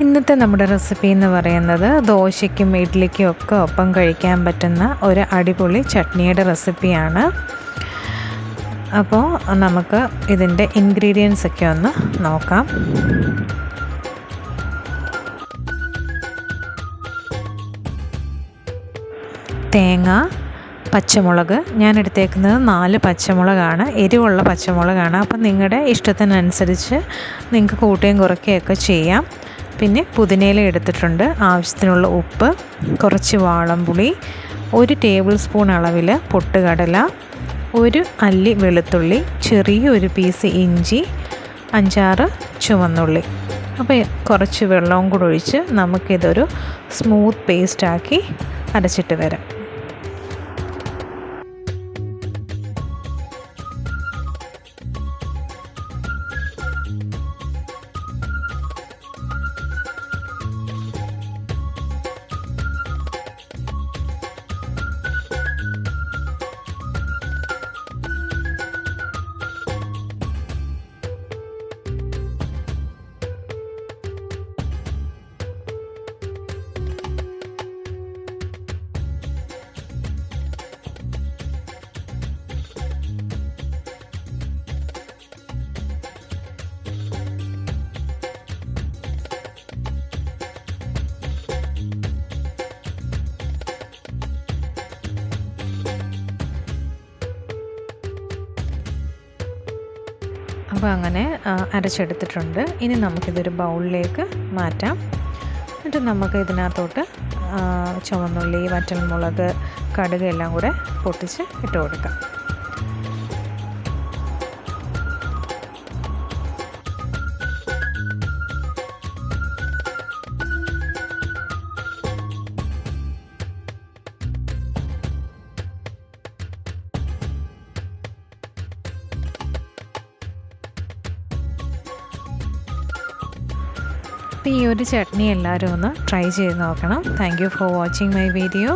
ഇന്നത്തെ നമ്മുടെ റെസിപ്പി എന്ന് പറയുന്നത് ദോശയ്ക്കും ഇഡ്ഡലിക്കും ഒക്കെ ഒപ്പം കഴിക്കാൻ പറ്റുന്ന ഒരു അടിപൊളി ചട്നിയുടെ റെസിപ്പിയാണ് അപ്പോൾ നമുക്ക് ഇതിന്റെ ഇൻഗ്രീഡിയൻസ് ഒക്കെ ഒന്ന് നോക്കാം. തേങ്ങ പച്ചമുളക്. ഞാൻ എടുത്തേക്കുന്നത് നാല് പച്ചമുളകാണ്. എരിവുള്ള പച്ചമുളകാണ്. അപ്പം നിങ്ങളുടെ ഇഷ്ടത്തിനനുസരിച്ച് നിങ്ങൾക്ക് കൂട്ടുകയും കുറയ്ക്കുകയൊക്കെ ചെയ്യാം. പിന്നെ പുതിനയില എടുത്തിട്ടുണ്ട്. ആവശ്യത്തിനുള്ള ഉപ്പ് കുറച്ച് വാളംപുളി ഒരു ടേബിൾ സ്പൂൺ അളവിൽ പൊട്ടുകടല ഒരു അല്ലി വെളുത്തുള്ളി ചെറിയൊരു പീസ് ഇഞ്ചി അഞ്ചാറ് ചുവന്നുള്ളി. അപ്പോൾ കുറച്ച് വെള്ളവും കൂടെ ഒഴിച്ച് നമുക്കിതൊരു സ്മൂത്ത് പേസ്റ്റാക്കി അരച്ചിട്ട് വരാം. അപ്പോൾ അങ്ങനെ അരച്ചെടുത്തിട്ടുണ്ട്. ഇനി നമുക്കിതൊരു ബൗളിലേക്ക് മാറ്റാം. എന്നിട്ട് നമുക്ക് ഇതിനകത്തോട്ട് ചുവന്നുള്ളി വറ്റൽമുളക് കടുക് എല്ലാം കൂടെ പൊട്ടിച്ച് ഇട്ട് കൊടുക്കാം. ഈ ഒരു ചട്നി എല്ലാവരും ഒന്ന് ട്രൈ ചെയ്ത് നോക്കണം. Thank you for watching my video